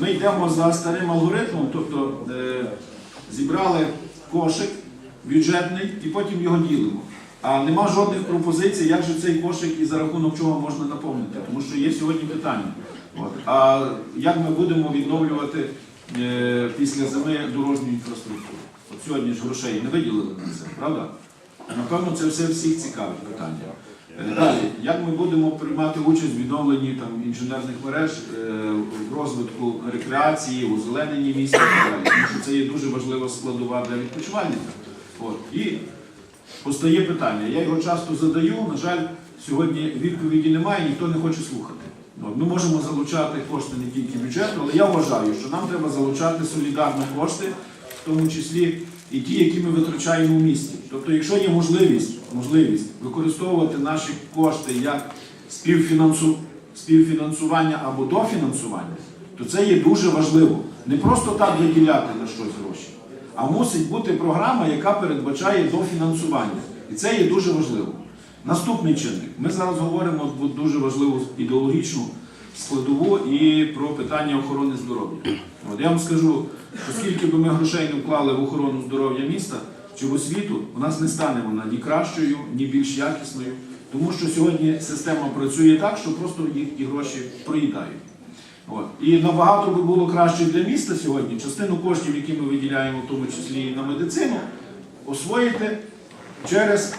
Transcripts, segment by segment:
Ми йдемо за старим алгоритмом, тобто е, зібрали кошик бюджетний і потім його ділимо. А нема жодних пропозицій, як же цей кошик і за рахунок чого можна наповнити, тому що є сьогодні питання. От. А як ми будемо відновлювати е, після зими дорожню інфраструктуру? От сьогодні ж грошей не виділили на це, правда? Напевно, це все всіх цікавить питання. Далі, як ми будемо приймати участь в відновленні там, інженерних мереж, е, в розвитку рекреації, озелененні міста тому що це є дуже важлива складова для відпочивальника. От. І постає питання. Я його часто задаю. На жаль, сьогодні відповіді немає, ніхто не хоче слухати. От, Ми можемо залучати кошти не тільки бюджету, але я вважаю, що нам треба залучати солідарно кошти, в тому числі і ті, які ми витрачаємо в місті. Тобто, якщо є можливість, можливість використовувати наші кошти як співфінансу, співфінансування або дофінансування, то це є дуже важливо. Не просто так виділяти на щось гроші, а мусить бути програма, яка передбачає дофінансування. І це є дуже важливо. Наступний чинник. Ми зараз говоримо про дуже важливу ідеологічну складову і про питання охорони здоров'я. От я вам скажу, що скільки би ми грошей не вклали в охорону здоров'я міста чи в освіту, у нас не стане вона ні кращою, ні більш якісною, тому що сьогодні система працює так, що просто їх ті гроші проїдають. От. І набагато би було краще для міста сьогодні частину коштів, які ми виділяємо, в тому числі і на медицину, освоїти через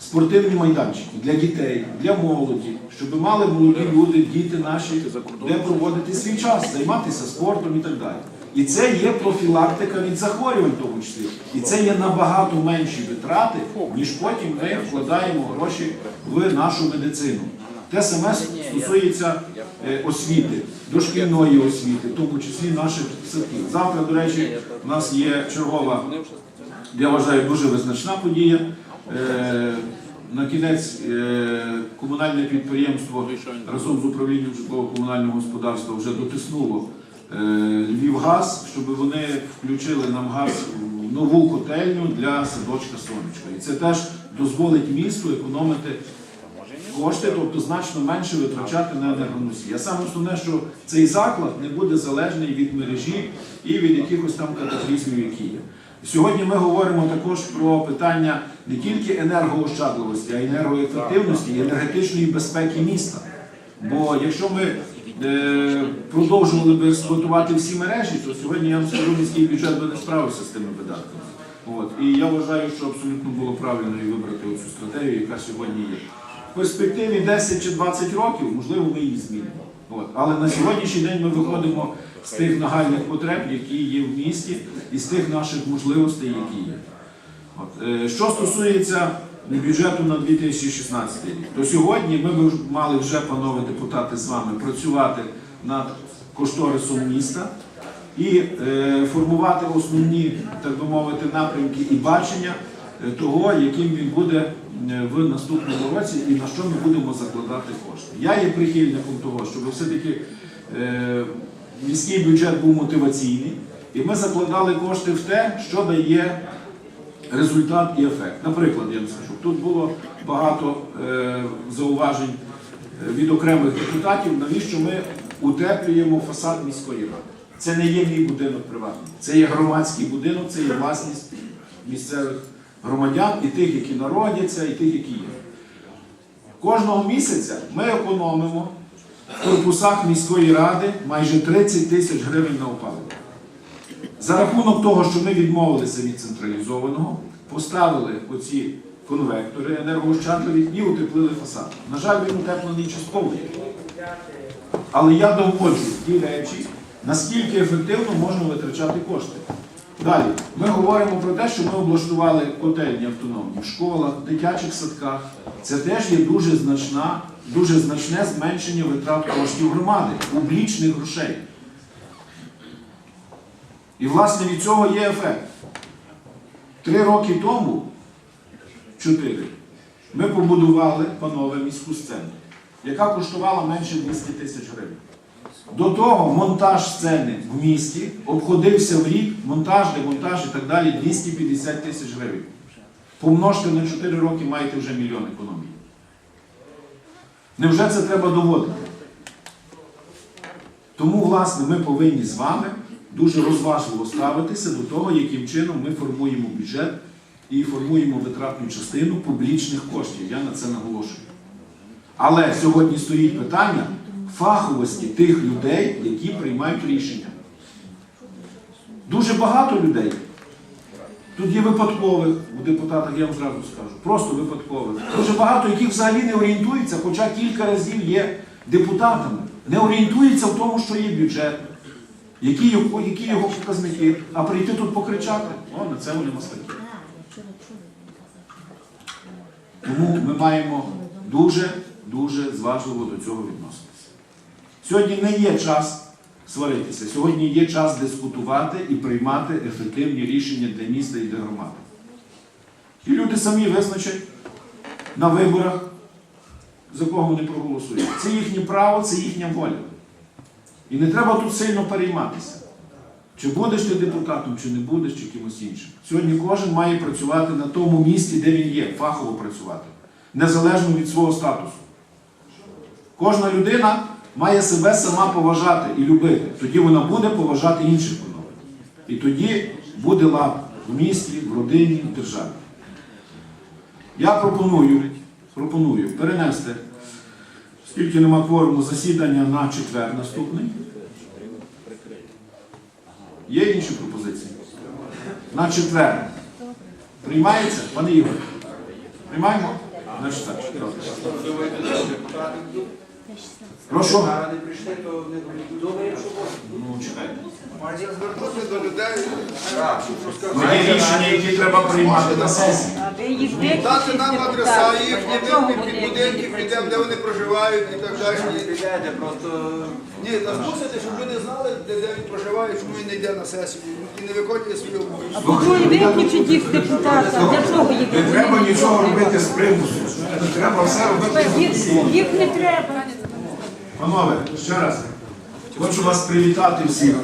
спортивні майданчики для дітей, для молоді, щоб мали молоді люди, діти наші, де проводити свій час, займатися спортом і так далі. І це є профілактика від захворювань, в тому числі. І це є набагато менші витрати, ніж потім ми вкладаємо гроші в нашу медицину. Те саме стосується е, освіти, дошкільної освіти, в тому числі наших садків. Завтра, до речі, у нас є чергова, я вважаю, дуже визначна подія. Е, На кінець е, комунальне підприємство разом з управлінням житлово-комунального господарства вже дотиснуло Львівгаз, щоб вони включили нам газ нову котельню для садочка сонечка. І це теж дозволить місту економити кошти, тобто значно менше витрачати на енергоносії. А саме основне, що цей заклад не буде залежний від мережі і від якихось там катаклізмів, які є. Сьогодні ми говоримо також про питання не тільки енергоощадливості, а й енергоефективності і енергетичної безпеки міста. Бо якщо ми е, продовжували би експлуатувати всі мережі, то сьогодні я вам скажу, міський бюджет би не справився з тими видатками. От. І я вважаю, що абсолютно було правильно і вибрати оцю стратегію, яка сьогодні є. В перспективі 10 чи 20 років, можливо, ми її змінимо. От. Але на сьогоднішній день ми виходимо з тих нагальних потреб, які є в місті, і з тих наших можливостей, які є. От. е, Що стосується бюджету на 2016 рік, то сьогодні ми б мали вже, панове депутати, з вами працювати над кошторисом міста і е, формувати основні, так би мовити, напрямки і бачення е, того, яким він буде е, в наступному році і на що ми будемо закладати кошти. Я є прихильником того, щоб все-таки міський бюджет був мотиваційний, і ми закладали кошти в те, що дає результат і ефект. Наприклад, я вам скажу, тут було багато е, зауважень е, від окремих депутатів, навіщо ми утеплюємо фасад міської ради. Це не є мій будинок приватний, це є громадський будинок, це є власність місцевих громадян і тих, які народяться, і тих, які є. Кожного місяця ми економимо в корпусах міської ради майже 30 тисяч гривень на опалення. За рахунок того, що ми відмовилися від централізованого, поставили оці конвектори енергоощадливі і утеплили фасад. На жаль, він утеплений частково. Але я доводжу ті речі, наскільки ефективно можна витрачати кошти. Далі, ми говоримо про те, що ми облаштували котельні автономні в школах, в дитячих садках. Це теж є дуже значна, дуже значне зменшення витрат коштів громади, публічних грошей. І, власне, від цього є ефект. Три роки тому, чотири, ми побудували, панове, міську сцену, яка коштувала менше 200 тисяч гривень. До того монтаж сцени в місті обходився в рік, монтаж, демонтаж і так далі 250 тисяч гривень. Помножте на 4 роки, маєте вже мільйон економії. Невже це треба доводити? Тому, власне, ми повинні з вами дуже розважливо ставитися до того, яким чином ми формуємо бюджет і формуємо витратну частину публічних коштів. Я на це наголошую. Але сьогодні стоїть питання фаховості тих людей, які приймають рішення. Дуже багато людей. Тут є випадкових у депутатах, я вам зразу скажу, просто випадкових. Дуже багато, яких взагалі не орієнтуються, хоча кілька разів є депутатами. Не орієнтуються в тому, що є бюджет, які його, які його показники, а прийти тут покричати, о, на це вони мастаки. Тому ми маємо дуже-дуже зважливо до цього відноситися. Сьогодні не є час сваритися, сьогодні є час дискутувати і приймати ефективні рішення для міста і для громади. І люди самі визначать на виборах, за кого вони проголосують. Це їхнє право, це їхня воля. І не треба тут сильно перейматися. Чи будеш ти депутатом, чи не будеш, чи кимось іншим. Сьогодні кожен має працювати на тому місці, де він є, фахово працювати, незалежно від свого статусу. Кожна людина має себе сама поважати і любити. Тоді вона буде поважати інших панове. І тоді буде лад в місті, в родині, в державі. Я пропоную, пропоную перенести, оскільки нема кворуму засідання на четвер наступний. Є інші пропозиції? На четвер. Приймається, пане Ігор? Приймаємо? На четвер. Прошу. А не прийшли, то не прийдуть. Ну, чекайте. Має звернутися до людей, Ну, Є рішення, які треба приймати на сесії. Їх дати нам адреса їхні, Для чого вони будинків, підемо, де вони проживають і так далі. Прийдете, просто Ні, нас мусите, щоб люди знали, де, де він проживає, чому він не йде на сесію і не виконує свої обов'язки. А потім виключить їх з депутата. Для чого їх? Не треба нічого робити з примусу. Треба все робити. Їх, їх не треба. Панове, ще раз. Хочу вас привітати всіх